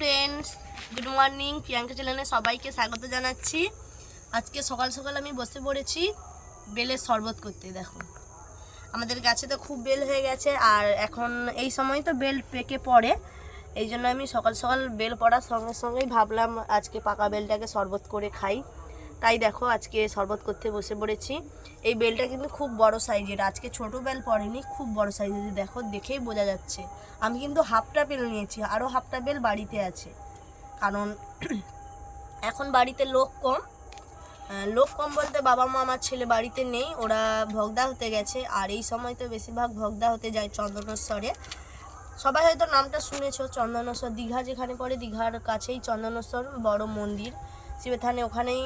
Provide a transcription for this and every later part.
Friends good morning Priyanka চ্যানেলে সবাইকে স্বাগত জানাচ্ছি। আজকে সকাল সকাল আমি বসে পড়েছি বেলের শরবত করতে, দেখো। আমাদের গাছে তো খুব বেল হয়ে গেছে, আর এখন এই সময় তো বেল পেকে পড়ে, এই জন্য আমি সকাল সকাল বেল পড়ার সঙ্গে সঙ্গেই ভাবলাম আজকে পাকা বেলটাকে শরবত করে খাই। তাই দেখো আজকে শরবত করতে বসে পড়েছি। এই বেলটা কিন্তু খুব বড় সাইজের। আজকে ছোট বেল পড়েনি খুব বড় সাইজের। দেখো, দেখেই বোঝা যাচ্ছে। আমি কিন্তু হাফটা বেল নিয়েছি আরও হাফটা বেল বাড়িতে আছে। কারণ এখন বাড়িতে লোক কম। লোক কম বলতে বাবা মা, আমার ছেলে বাড়িতে নেই, ওরা ভগদা হতে গেছে। আর এই সময় তো বেশিরভাগ ভগদা হতে যায় চন্দনেশ্বরে। সবাই হয়তো নামটা শুনেছ, চন্দনেশ্বর। দীঘা যেখানে পড়ে, দীঘার কাছেই চন্দনেশ্বর বড় মন্দির। শিবেথানে ওখানেই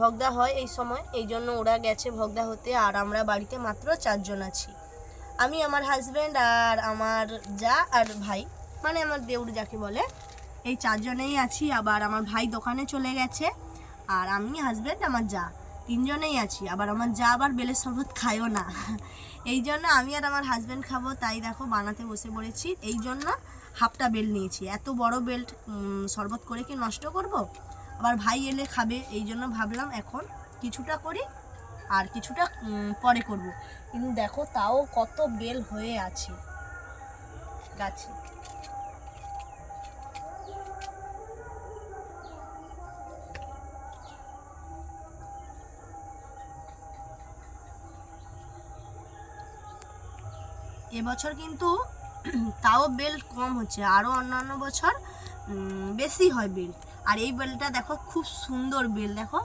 ভগদা হয় এই সময়। এই জন্য ওরা গেছে ভগদা হতে, আর আমরা বাড়িতে মাত্র চারজন আছি। আমি, আমার হাজব্যান্ড আর আমার যা আর ভাই মানে আমার দেউর যাকে বলে, এই চারজনেই আছি। আবার আমার ভাই দোকানে চলে গেছে, আর আমি হাজব্যান্ড আমার যা, তিনজনেই আছি। আবার আমার যা আবার বেলের শরবত খায়ও না। এই জন্য আমি আর আমার হাজব্যান্ড খাব, তাই দেখো বানাতে বসে পড়েছি। এই জন্য হাফটা বেল নিয়েছি। এত বড় বেল্ট শরবত করে কি নষ্ট করব? আবার ভাই এলে খাবে, এই জন্য ভাবলাম এখন কিছুটা করি আর কিছুটা পরে করব। কিন্তু দেখো তাও কত বেল হয়ে আছে। গাছে এবছর কিন্তু তাও বেল কম হচ্ছে। আরও অন্যান্য বছর বেশি হয় বেল। আর এই বেলটা দেখো, খুব সুন্দর বেল, দেখো।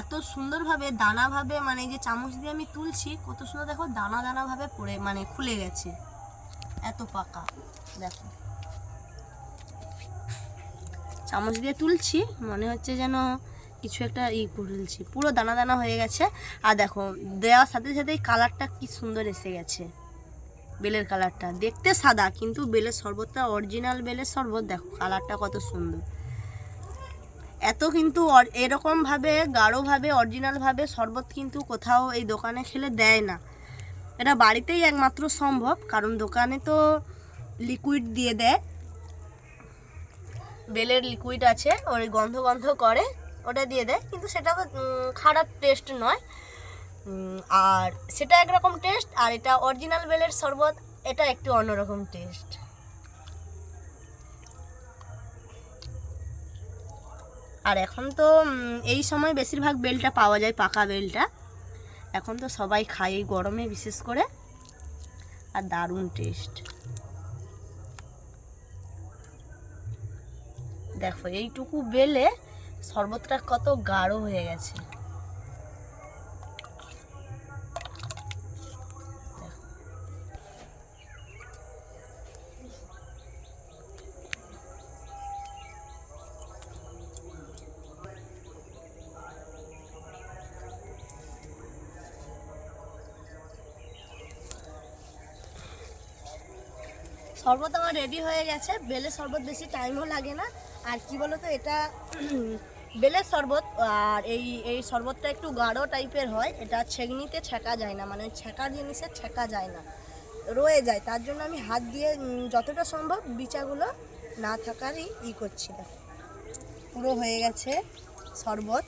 এত সুন্দরভাবে, দানাভাবে মানে যে চামচ দিয়ে আমি তুলছি, কত সুন্দর, দেখো, দানা দানাভাবে পড়ে মানে খুলে গেছে। এত পাকা, দেখো। চামচ দিয়ে তুলছি, মনে হচ্ছে যেন কিছু একটা ই তুলছি, পুরো দানা দানা হয়ে গেছে। আর দেখো, দেওয়ার সাথে সাথেই কালারটা কি সুন্দর এসে গেছে, বেলের কালারটা। দেখতে সাদা, কিন্তু বেলের শরবতটা অরিজিনাল বেলের শরবত, দেখো, কালারটা কত সুন্দর। এত কিন্তু এরকমভাবে গাঢ়ভাবে অরিজিনালভাবে শরবত কিন্তু কোথাও এই দোকানে খেলে দেয় না। এটা বাড়িতেই একমাত্র সম্ভব, কারণ দোকানে তো লিকুইড দিয়ে দেয়। বেলের লিকুইড আছে, ওর গন্ধ গন্ধ করে, ওটা দিয়ে দেয়। কিন্তু সেটা খারাপ টেস্ট নয়। আর সেটা একরকম টেস্ট আর এটা অরিজিনাল বেলের শরবত, এটা একটু অন্যরকম টেস্ট আর এখন তো এই সময় বেশিরভাগ বেলটা পাওয়া যায় পাকা বেলটা। এখন তো সবাই খায় এই গরমে, বিশেষ করে। আর দারুণ টেস্ট দেখো, এইটুকু বেলে শরবতটা কত গাঢ় হয়ে গেছে। শরবত আমার রেডি হয়ে গেছে। বেলের শরবত বেশি টাইমও লাগে না। আর কি বলো তো এটা বেলের শরবত, আর এই এই শরবতটা একটু গাঢ় টাইপের হয়। এটা ছেঁকনিতে ছেঁকা যায় না মানে ছেঁকার জিনিসে ছেঁকা যায় না। রয়ে যায়। তার জন্য আমি হাত দিয়ে যতটা সম্ভব বিচাগুলো না থাকারই ই করছি। দেখো, পুরো হয়ে গেছে শরবত।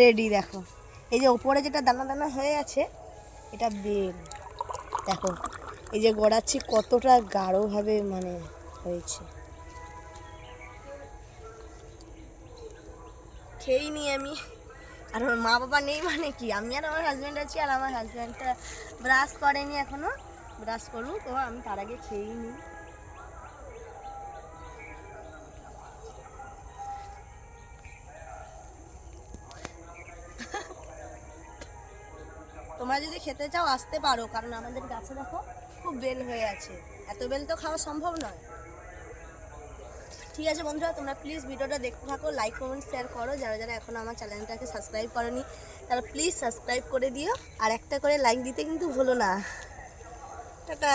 রেডি দেখো। এই যে ওপরে যেটা দানা দানা হয়ে আছে, এটা বেল। দেখো এই যে গড়াচ্ছি কতটা গাঢ়ভাবে মানে হয়েছে। খেয়েই নি আমি। আর আমার মা বাবা নেই মানে কি? আমি আর আমার হাজব্যান্ড আছি আর আমার হাজব্যান্ডটা ব্রাশ করেনি এখনও। ব্রাশ করুক, ও আমি তার আগে খেয়েই নিই তোমরা যদি খেতে চাও, আসতে পারো। কারণ আমাদের গাছে দেখো খুব বেল হয়ে আছে। এত বেল তো খাওয়া সম্ভব নয়। ঠিক আছে বন্ধুরা, তোমরা প্লিজ ভিডিওটা দেখতে থাকো লাইক কমেন্ট শেয়ার করো। যারা যারা এখন আমার চ্যানেলটাকে সাবস্ক্রাইব করনি, তারা প্লিজ সাবস্ক্রাইব করে দিও। আর একটা করে লাইক দিতে কিন্তু ভুলো না। টাটা।